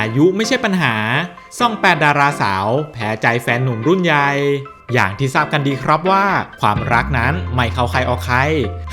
อายุไม่ใช่ปัญหา ซ่องแปดดาราสาว แพ้ใจแฟนหนุ่มรุ่นใหญ่อย่างที่ทราบกันดีครับว่า ความรักนั้นไม่เข้าใครออกใคร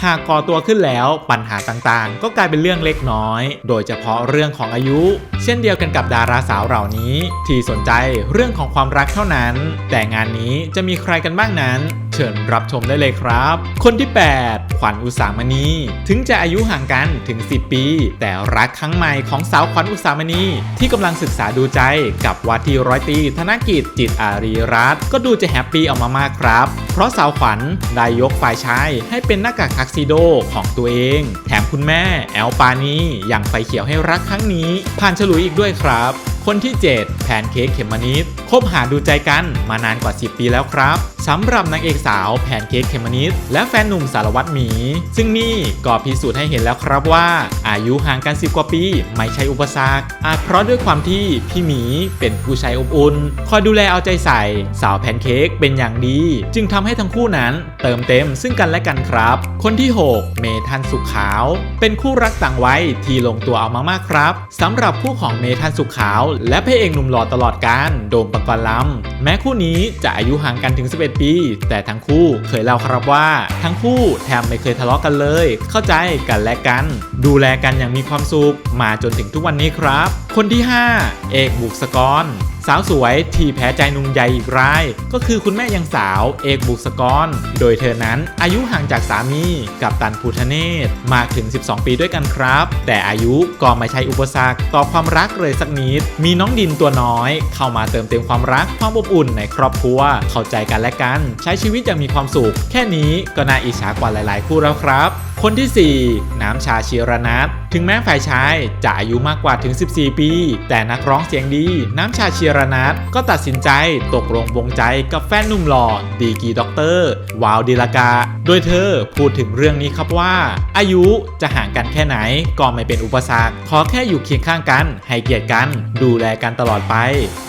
หากก่อตัวขึ้นแล้วปัญหาต่างๆ ก็กลายเป็นเรื่องเล็กน้อย โดยเฉพาะเรื่องของอายุ เช่นเดียวกันกับดาราสาวเหล่านี้ ที่สนใจเรื่องของความรักเท่านั้น แต่งานนี้จะมีใครกันบ้างนั้น เชิญรับชมได้เลยครับ คนที่ 8 ขวัญอุสามณี ถึงจะอายุห่างกันถึง 10 ปี แต่รักครั้งใหม่ของสาวขวัญอุสามณี ที่กำลังศึกษาดูใจกับว่าทีร้อยตีธนกิจจิตอารีรัตก็ดูจะแฮปปี้ออกมามากครับ เพราะสาวขวัญได้ยกฝ่ายชายให้เป็นหน้ากากทักซิโดของตัวเอง แถมคุณแม่แอลปานียังไฟเขียวให้รักครั้งนี้ ผ่านฉลุยอีกด้วยครับ คนที่ 7 แพนเค้กเขมมะนิดคบหาดูใจกันมานานกว่า 10 ปีแล้วครับสำหรับนางเอกสาวแพนเค้กเขมมะนิดและแฟนหนุ่มสารวัตรหมี ซึ่งนี่ก็พิสูจน์ให้เห็นแล้วครับว่า อายุห่างกัน 10 กว่าปี ไม่ใช่อุปสรรคอาจเพราะด้วยความที่พี่หมีเป็นผู้ชายอบอุ่นคอยดูแลเอาใจใส่ สาวแพนเค้กเป็นอย่างดี จึงทำให้ทั้งคู่นั้นเติมเต็มซึ่งกันและกันครับ คนที่ 6 เมทันสุขขาว เป็นคู่รักต่างวัยที่ลงตัวเอามากๆครับสำหรับคู่ของเมทันสุขขาวและพระเอกหนุ่มหล่อตลอดการโดมปกรณ์ลำแม้คู่นี้จะอายุห่างกันถึง 11 ปี แต่ทั้งคู่เคยเล่าครับว่า ทั้งคู่แทบไม่เคยทะเลาะกันเลย เข้าใจกันและกัน ดูแลกันอย่างมีความสุขมาจนถึงทุกวันนี้ครับ คนที่ 5 เอกบุกสกรสาวสวยที่แพ้ใจหนุ่มใหญ่อีกราย ก็คือคุณแม่ยังสาวเอกบุษกร โดยเธอนั้นอายุห่างจากสามีกับตันพุทเนศมากถึง 12 ปีด้วยกันครับ แต่อายุก็ไม่ใช่อุปสรรคต่อความรักเลยสักนิด มีน้องดินตัวน้อย เข้ามาเติมเต็มความรักความอบอุ่นในครอบครัว เข้าใจกันและกัน ใช้ชีวิตอย่างมีความสุข แค่นี้ก็น่าอิจฉากว่าหลาย ๆ คู่แล้วครับคนที่ 4 น้ำชาชีรนัทถึงแม้ฝ่ายชายจะอายุมากกว่าถึง 14 ปีแต่นักร้องเสียงดี น้ำชาชีรนัทก็ตัดสินใจตกลงวงใจกับแฟนหนุ่มหล่อดีกีด็อกเตอร์วาวดีลากา โดยเธอพูดถึงเรื่องนี้ครับว่า อายุจะห่างกันแค่ไหนก็ไม่เป็นอุปสรรค ขอแค่อยู่เคียงข้างกัน ให้เกียรติกัน ดูแลกันตลอดไป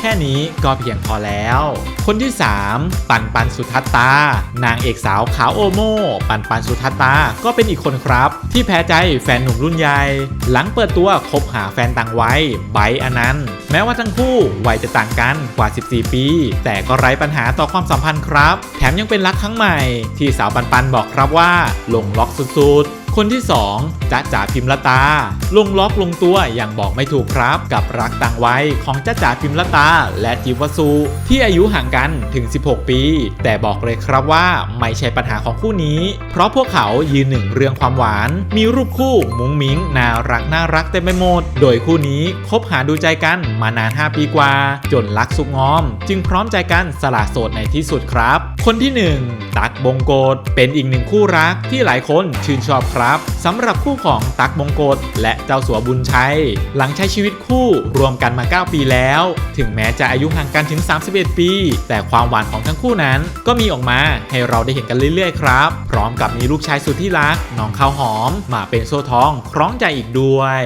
แค่นี้ก็เพียงพอแล้ว คนที่ 3 ปันปันสุทัตตา นางเอกสาวขาวโอโม ปันปันสุทัตตาก็เป็นอีกคนครับ ที่แพ้ใจแฟนหนุ่มรุ่นใหญ่ หลังเปิดตัวคบหาแฟนต่างวัยไบอนันต์แม้ว่าทั้งคู่วัยจะต่างกันกว่า 14 ปี แต่ก็ไร้ปัญหาต่อความสัมพันธ์ครับ แถมยังเป็นรักครั้งใหม่ที่สาวปันปันบอกครับว่าลงล็อกสุดๆ คนที่ 2จ๊ะจ๋าพิมละตา ลงล็อกลงตัวอย่างบอกไม่ถูกครับ กับรักต่างวัยของจ๊ะจ๋าพิมละตา และจิวสุที่อายุห่างกันถึง 16 ปี แต่บอกเลยครับว่าไม่ใช่ปัญหาของคู่นี้ เพราะพวกเขายืนหนึ่งเรื่องความหวาน มีรูปคู่มุ้งมิ้งน่ารักน่ารักเต็มไปหมด โดยคู่นี้คบหาดูใจกันมานาน 5 ปีกว่า จนรักสุกงอม จึงพร้อมใจกันสละโสดในที่สุดครับคนที่ 1 ตักบงโกดเป็นอีกหนึ่งคู่รักที่หลายคนชื่นชอบครับสำหรับคู่ของตักบงโกดและเจ้าสัวบุญชัย หลังใช้ชีวิตคู่รวมกันมา 9 ปีแล้ว ถึงแม้จะอายุห่างกันถึง 31 ปี แต่ความหวานของทั้งคู่นั้น ก็มีออกมาให้เราได้เห็นกันเรื่อยๆครับ พร้อมกับมีลูกชายสุดที่รักน้องข้าวหอม มาเป็นโซ่ทองคล้องใจอีกด้วย